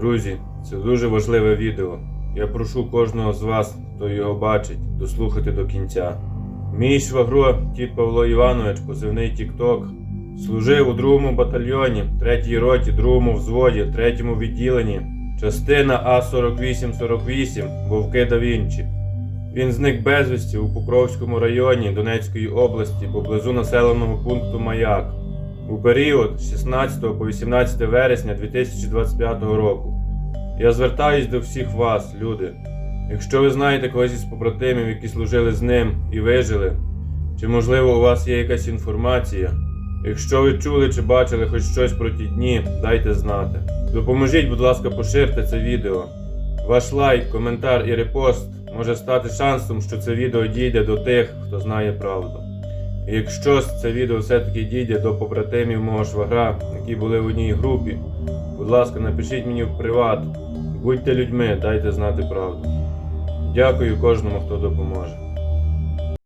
Друзі, це дуже важливе відео. Я прошу кожного з вас, хто його бачить, дослухати до кінця. Мій швагро, тіт Павло Іванович, позивний Тік-Ток, служив у другому батальйоні, третій роті, другому взводі, третьому відділенні, частина А4848 Вовки да Вінчі. Він зник безвісті у Покровському районі Донецької області поблизу населеного пункту Маяк у період з 16 по 18 вересня 2025 року. Я звертаюсь до всіх вас, люди. Якщо ви знаєте когось із побратимів, які служили з ним і вижили, чи можливо у вас є якась інформація? Якщо ви чули чи бачили хоч щось про ті дні, дайте знати. Допоможіть, будь ласка, поширте це відео. Ваш лайк, коментар і репост може стати шансом, що це відео дійде до тих, хто знає правду. Якщо це відео все-таки дійде до побратимів мого швагра, які були в одній групі, будь ласка, напишіть мені в приват. Будьте людьми, дайте знати правду. Дякую кожному, хто допоможе.